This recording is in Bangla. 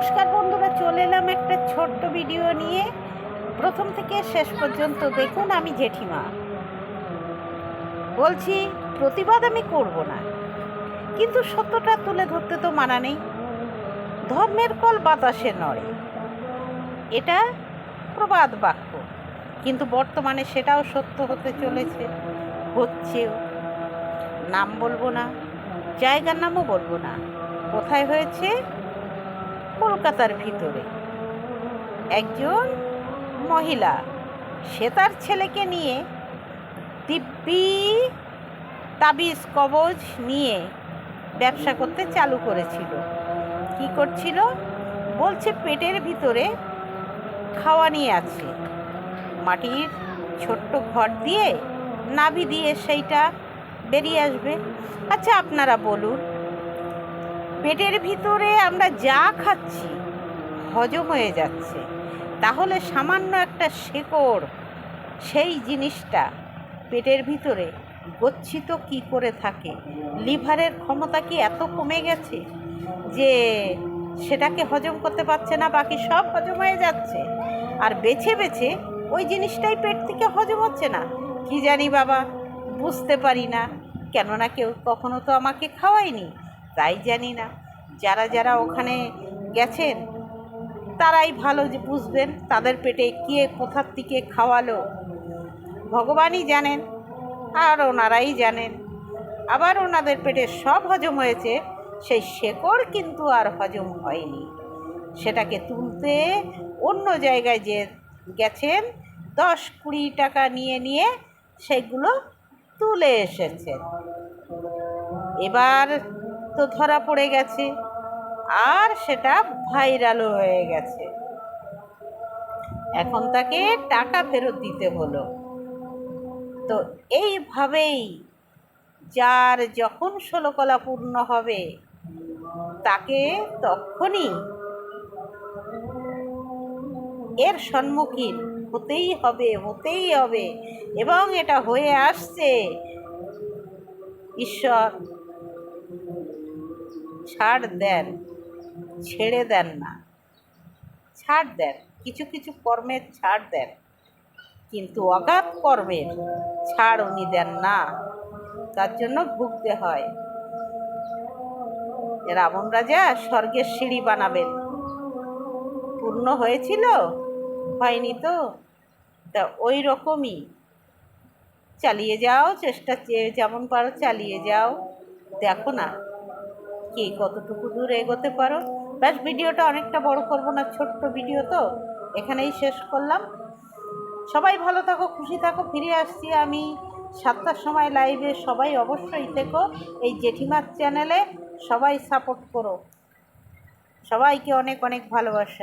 নমস্কার বন্ধুরা, চলে এলাম একটা ছোট্ট ভিডিও নিয়ে। প্রথম থেকে শেষ পর্যন্ত দেখুন আমি জেঠিমা। বলছি, প্রতিবাদ আমি করব না। কিন্তু সত্যটা তুলে ধরতে তো মানা নেই। ধর্মের কল বাতাসে নড়ে। এটা প্রবাদ বাক্য। কিন্তু বর্তমানে সেটাও সত্য হতে চলেছে, হচ্ছেও। নাম বলব না, জায়গার নামও বলব না। কোথায় হয়েছে? কলকাতার ভিতরে। একজন মহিলা, সে তার ছেলেকে নিয়ে দিব্যি তাবিজ কবজ নিয়ে ব্যবসা করতে চালু করেছিল। কি করছিল? বলছে, পেটের ভিতরে খাওয়া নিয়ে আছে। মাটির ছোট্ট ঘর দিয়ে নাভি দিয়ে সেইটা বেরিয়ে আসবে। আচ্ছা আপনারা বলুন পেটের ভিতরে আমরা যা খাচ্ছি, হজম হয়ে যাচ্ছে। তাহলে সামান্য একটা শেকড়, সেই জিনিসটা পেটের ভিতরে গচ্ছিত কি করে থাকে? লিভারের ক্ষমতা কি এত কমে গেছে যে সেটাকে হজম করতে পারছে না, বাকি সব হজম হয়ে যাচ্ছে? আর বেছে বেছে ওই জিনিসটাই পেট থেকে হজম হচ্ছে না। কি জানি বাবা, বুঝতে পারি না। কেননা কেউ কখনো তো আমাকে খাওয়ায়নি। তাই জানি না। যারা যারা ওখানে গেছেন, তারাই ভালো যে বুঝবেন তাদের পেটে কে কোথার থেকে খাওয়ালো। ভগবানই জানেন, আর ওনারাই জানেন। আবার ওনাদের পেটে সব হজম হয়েছে, সেই শেকড় কিন্তু আর হজম হয়নি। সেটাকে তুলতে অন্য জায়গায় যে গেছেন, দশ কুড়ি টাকা নিয়ে নিয়ে সেগুলো তুলে এসেছেন। এবার তো ধরা পড়ে গেছে। আর সেটা ভাইরালও হয়ে গেছে। এখন তাকে টাকা ফেরত দিতে হলো। তো এইভাবেই যার যখন ষোলকলা পূর্ণ হবে, তাকে তখনই এর সম্মুখীন হতেই হবে হতেই হবে। এবং এটা হয়ে আসছে। ঈশ্বর ছাড় দেন, ছেড়ে দেন না। ছাড় দেন, কিছু কিছু কর্মের ছাড় দেন, কিন্তু অগাধ কর্মের ছাড় উনি দেন না, তার জন্য ভুগতে হয়। রাবণ রাজা স্বর্গের সিঁড়ি বানাবেন। পূর্ণ হয়েছিল? হয়নি তো? তা ওই রকমই। চালিয়ে যাও, চেষ্টা যেমন পারো চালিয়ে যাও। দেখো না কে, কতটুকু দূর এগোতে পারো? ব্যাস, ভিডিওটা অনেকটা বড় করব না, ছোট্ট ভিডিও তো। এখানেই শেষ করলাম। সবাই ভালো থাকো, খুশি থাকো, ফিরে আসছি আমি সাতটার সময় লাইভে সবাই অবশ্যই থেকো এই জেঠিমার চ্যানেলে সবাই সাপোর্ট করো। সবাইকে অনেক অনেক ভালোবাসা।